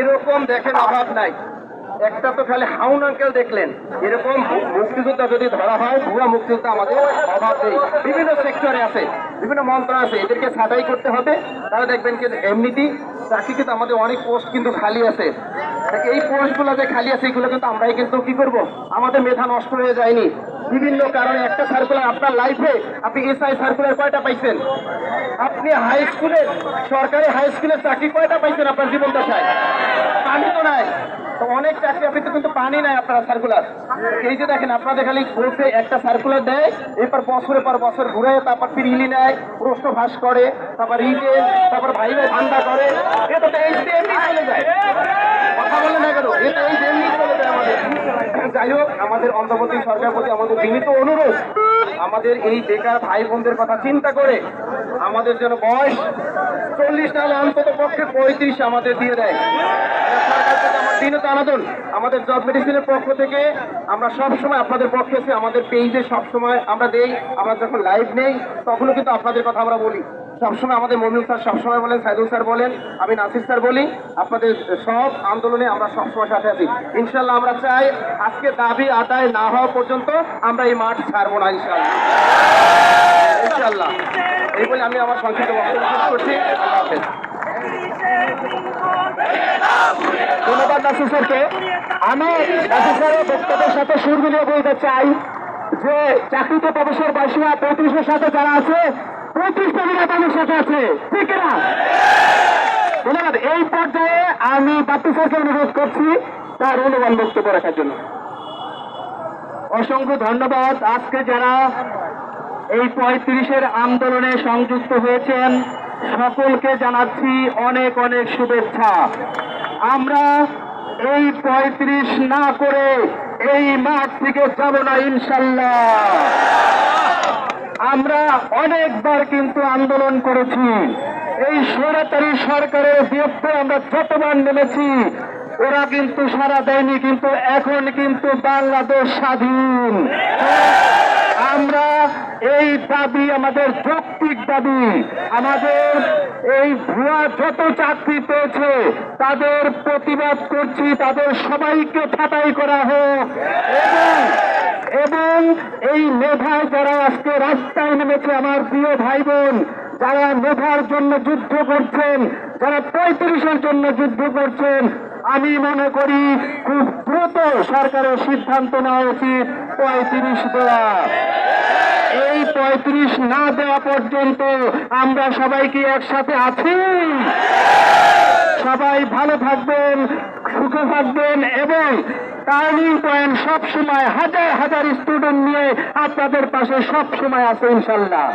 এরকম দেখেন অভাব নাই। একটা তো খালি হাউন আঙ্কেল দেখলেন। এরকম মুক্তিযোদ্ধা যদি ধরা হয়, ভুয়া মুক্তিযোদ্ধা আমাদের অভাব নেই। বিভিন্ন সেক্টরে আছে, বিভিন্ন মন্ত্র আছে। এদেরকে ছাঁটাই করতে হবে। তারা দেখবেন কি এমনিতেই চাকরি কিন্তু আমাদের অনেক পোস্ট কিন্তু খালি আছে। এই পোস্টগুলো যে খালি আছে, এগুলো কিন্তু আমরাই কিন্তু কি করব? আমাদের মেধা নষ্ট হয়ে যায়নি। বিভিন্ন কারণে একটা সার্কুলার আপনার লাইফে আপনি এসআই সার্কুলার কয়টা পাইছেন? আপনি হাই স্কুলের সরকারি হাই স্কুলের চাকরি কয়টা পাইছেন আপনার জীবন দশায়? পানি তো নাই। তো অনেক চাকরি, আপনি তো কিন্তু পানি নাই আপনার সার্কুলার এই যে দেখেন, আপনাদের খালি বলছে একটা সার্কুলার দেয়, এরপর বছরের পর বছর ঘুরে তারপর ফির ইলি নেয়, প্রশ্ন ভাস করে, তারপর রিটেন তারপর ভাই ভাই করে এটা তো এই চলে যায় কথা বলে না কেন এটা এই যে এমনি চলে যায় আমাদের যাই হোক, আমাদের অন্তর্বর্তী সরকার প্রতি আমাদের বিনীত অনুরোধ, আমাদের এই বেকার ভাই বোনদের কথা চিন্তা করে আমাদের যেন বয়স চল্লিশ নাহলে অন্তত পক্ষে পঁয়ত্রিশ আমাদের দিয়ে দেয়। আমাদের জব মেডিসিনের পক্ষ থেকে আমরা সব সময় আপনাদের পক্ষে আছি, আমাদের পেজে সব সময় আমরা দেই, আমরা যখন লাইভ নেই, তখনও কিন্তু আপনাদের কথা আমরা বলি। সবসময় আমাদের মমিন স্যার সবসময় বলেন, সাইদুল স্যার বলেন, আমি নাসির স্যার বলি, আপনাদের সব আন্দোলনে আমরা সবসময় সাথে আছি। ইনশাল্লাহ আমরা চাই আজকে দাবি আদায় না হওয়া পর্যন্ত আমরা এই মাঠ ছাড়বো না ইনশাল্লাহ ইনশাল্লাহ এই বলে আমি আমার সংক্ষিপ্ত বক্তব্য করছি। ধন্যবাদ নাসির স্যারকে। আমি নাসির স্যারের বক্তব্যের সাথে সুর মিলিয়ে বলতে চাই। যে চাকরিতে প্রবেশের বয়সীরা পঁয়ত্রিশের সাথে যারা আছে, পঁয়ত্রিশ প্রবীণা তাদের সাথে আছে। ঠিক না ধন্যবাদ। এই পর্যায়ে আমি বাপ্পি স্যারকে অনুরোধ করছি তার অনুমান বক্তব্য রাখার জন্য। অসংখ্য ধন্যবাদ। আজকে যারা এই পঁয়ত্রিশের আন্দোলনে সংযুক্ত হয়েছেন, সকলকে জানাচ্ছি অনেক অনেক শুভেচ্ছা। আমরা এই পঁয়ত্রিশ না করে এই মাঠ থেকে যাব না, ইনশাল্লাহ। আমরা অনেকবার কিন্তু আন্দোলন করেছি। এই সরাতারি সরকারের বিরুদ্ধে আমরা যতবার নেমেছি, ওরা কিন্তু সারা দেয়নি, কিন্তু এখন কিন্তু বাংলাদেশ স্বাধীন। আমরা এই দাবি, আমাদের যৌক্তিক দাবি, আমাদের এই ভুয়া যত চাকরি পেয়েছে, তাদের প্রতিবাদ করছি, তাদের সবাইকে ছাঁটাই করা হোক। এবং এই মেধায় যারা আজকে রাস্তায় নেমেছে, আমার প্রিয় ভাই বোন যারা মেধার জন্য যুদ্ধ করছেন, যারা পঁয়ত্রিশের জন্য যুদ্ধ করছেন, আমি মনে করি খুব দ্রুত সরকারের সিদ্ধান্ত নেওয়া উচিত, পঁয়ত্রিশ দেওয়া পঁয়ত্রিশ না দেওয়া পর্যন্ত আমরা সবাই কি একসাথে আছি। সবাই ভালো থাকবেন, সুখে থাকবেন এবং টার্নিং পয়েন্ট সব সময়, হাজার হাজার স্টুডেন্ট নিয়ে আপনাদের পাশে সব সময় আছে ইনশাল্লাহ।